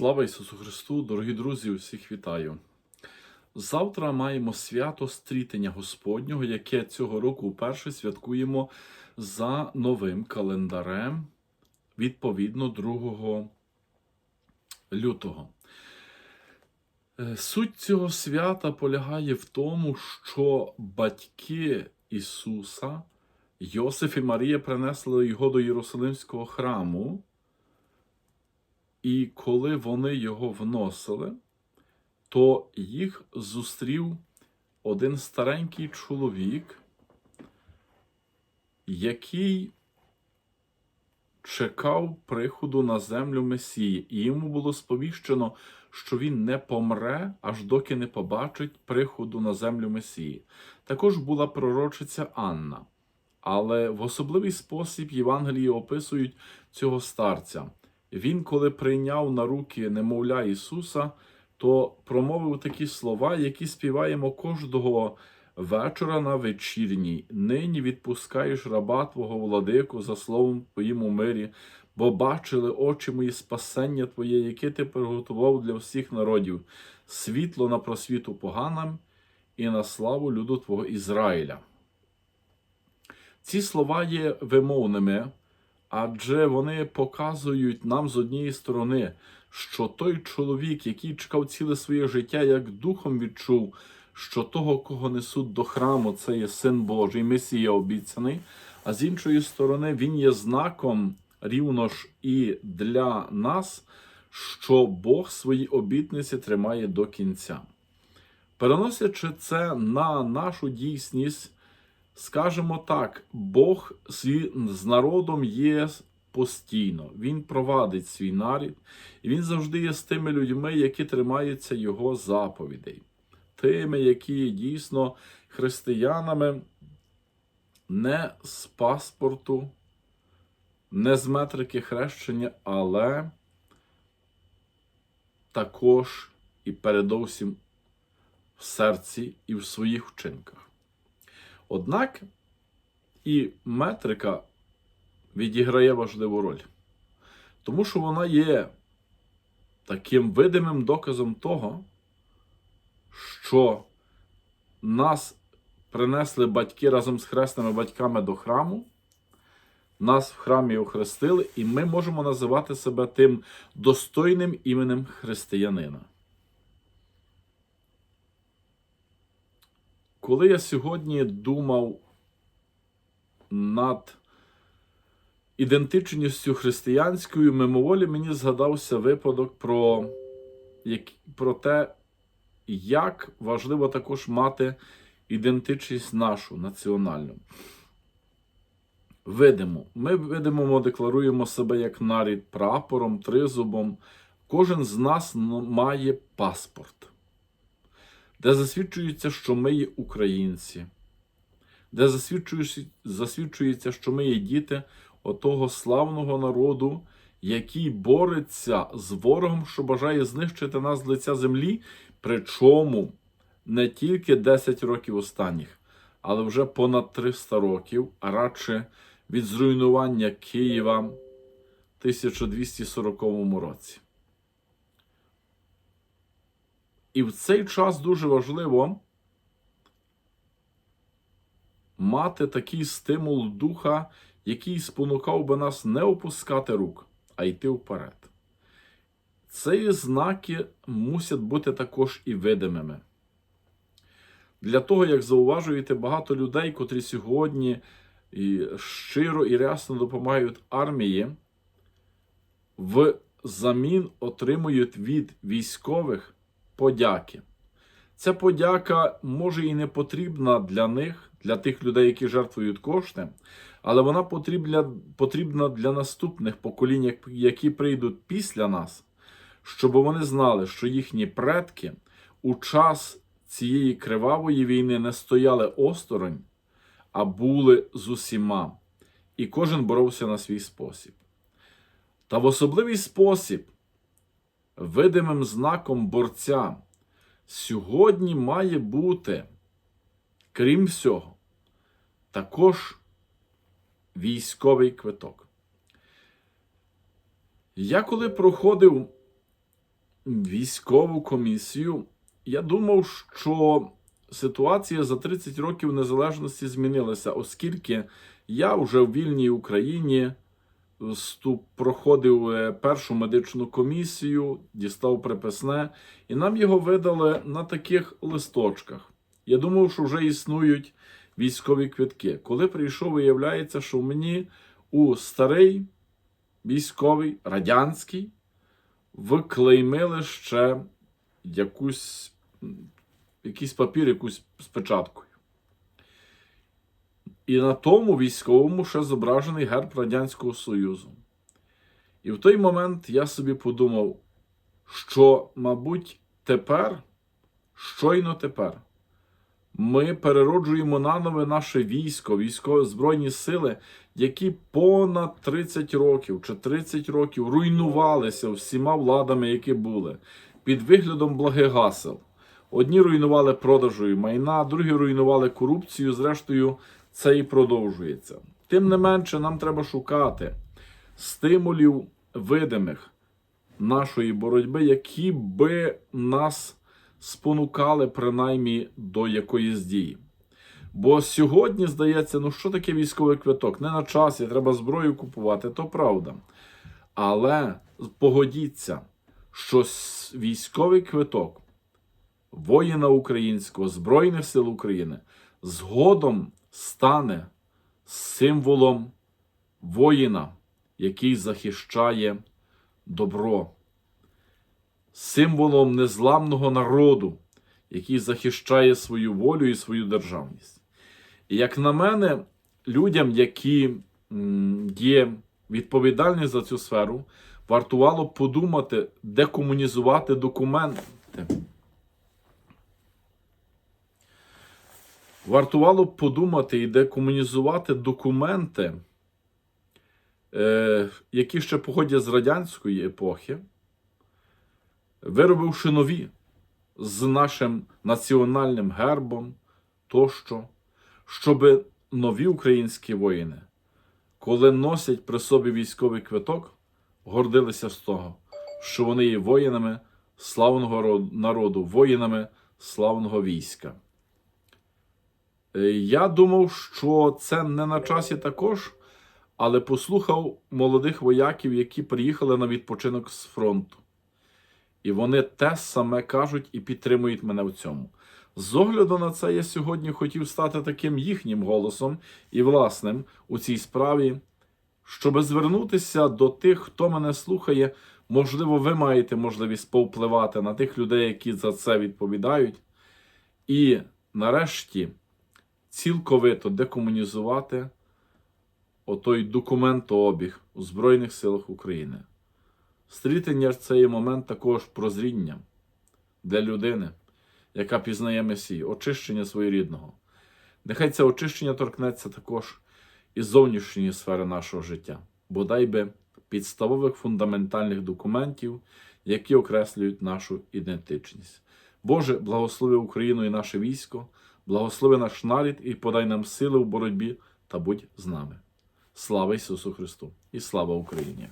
Слава Ісусу Христу, дорогі друзі, усіх вітаю. Завтра маємо свято стрітення Господнього, яке цього року вперше святкуємо за новим календарем, відповідно 2 лютого. Е, Суть цього свята полягає в тому, що батьки Ісуса, Йосиф і Марія, принесли його до Єрусалимського храму. І коли вони його вносили, то їх зустрів один старенький чоловік, який чекав приходу на землю Месії, і йому було сповіщено, що він не помре, аж доки не побачить приходу на землю Месії. Також була пророчиця Анна. Але в особливий спосіб Євангелії описують цього старця. Він, коли прийняв на руки немовля Ісуса, то промовив такі слова, які співаємо кожного вечора на вечірній. Нині відпускаєш раба Твого владику за словом Твоїм у мирі, бо бачили очі мої спасення Твоє, яке ти приготував для всіх народів, світло на просвіту поганам і на славу люду Твого Ізраїля. Ці слова є вимовними адже вони показують нам з однієї сторони, що той чоловік, який чекав ціле своє життя, як духом відчув, що того, кого несуть до храму, це є син Божий, Месія обіцяний. А з іншої сторони, він є знаком рівно ж і для нас, що Бог свої обітниці тримає до кінця. Переносячи це на нашу дійсність, Скажемо так, Бог з народом є постійно. Він провадить свій нарід, і він завжди є з тими людьми, які тримаються Його заповідей, тими, які є дійсно християнами не з паспорту, не з метрики хрещення, але також і передовсім в серці і в своїх вчинках. Однак і метрика відіграє важливу роль, тому що вона є таким видимим доказом того, що нас принесли батьки разом з хресними батьками до храму, нас в храмі охрестили, і ми можемо називати себе тим достойним іменем християнина. Коли я сьогодні думав над ідентичністю християнською, мимоволі мені згадався випадок про, про те, як важливо також мати ідентичність нашу національну. Видимо, ми видимо, декларуємо себе як нарід прапором, тризубом. Кожен з нас має паспорт де засвідчується, що ми є українці, де засвідчується, що ми є діти отого славного народу, який бореться з ворогом, що бажає знищити нас з лиця землі, причому не тільки 10 років останніх, але вже понад 300 років, а радше від зруйнування Києва в 1240 році. І в цей час дуже важливо мати такий стимул духа, який спонукав би нас не опускати рук, а йти вперед. Ці знаки мусять бути також і видимими. Для того, як зауважуєте, багато людей, котрі сьогодні щиро і рясно допомагають армії, в замін отримують від військових подяки. Ця подяка може і не потрібна для них, для тих людей, які жертвують кошти, але вона потрібна, потрібна для наступних поколінь, які прийдуть після нас, щоб вони знали, що їхні предки у час цієї кривавої війни не стояли осторонь, а були з усіма. І кожен боровся на свій спосіб. Та в особливий спосіб видимим знаком борця сьогодні має бути, крім всього, також військовий квиток. Я коли проходив військову комісію, я думав, що ситуація за 30 років незалежності змінилася, оскільки я вже в вільній Україні вступ, проходив е, першу медичну комісію, дістав приписне, і нам його видали на таких листочках. Я думав, що вже існують військові квитки. Коли прийшов, виявляється, що в мені у старий військовий радянський вклеймили ще якусь, якийсь папір, якусь з печаткою. І на тому військовому ще зображений герб Радянського Союзу. І в той момент я собі подумав, що, мабуть, тепер, щойно тепер, ми перероджуємо нанове наше військо, військові збройні сили, які понад 30 років чи 30 років руйнувалися всіма владами, які були, під виглядом благих гасел. Одні руйнували продажою майна, другі руйнували корупцію. Зрештою, це і продовжується. Тим не менше, нам треба шукати стимулів видимих нашої боротьби, які би нас спонукали принаймні до якоїсь дії. Бо сьогодні здається, ну що таке військовий квиток? Не на часі, треба зброю купувати, то правда. Але погодіться, що військовий квиток воїна українського Збройних сил України згодом стане символом воїна, який захищає добро, символом незламного народу, який захищає свою волю і свою державність. І як на мене, людям, які є відповідальні за цю сферу, вартувало подумати, декомунізувати документи. Вартувало б подумати і декомунізувати документи, е, які ще походять з радянської епохи, виробивши нові з нашим національним гербом тощо, щоб нові українські воїни, коли носять при собі військовий квиток, гордилися з того, що вони є воїнами славного народу, воїнами славного війська. Е, Я думав, що це не на часі також, але послухав молодих вояків, які приїхали на відпочинок з фронту. І вони те саме кажуть і підтримують мене в цьому. З огляду на це, я сьогодні хотів стати таким їхнім голосом і власним у цій справі, щоб звернутися до тих, хто мене слухає. Можливо, ви маєте можливість повпливати на тих людей, які за це відповідають. І нарешті цілковито декомунізувати отой документообіг у Збройних силах України. Стрітення це є момент також прозріння для людини, яка пізнає Месію, очищення своєрідного. Нехай це очищення торкнеться також і зовнішньої сфери нашого життя, бодай би підставових фундаментальних документів, які окреслюють нашу ідентичність. Боже, благослови Україну і наше військо, благослови наш нарід і подай нам сили в боротьбі та будь з нами. Слава Ісусу Христу і слава Україні!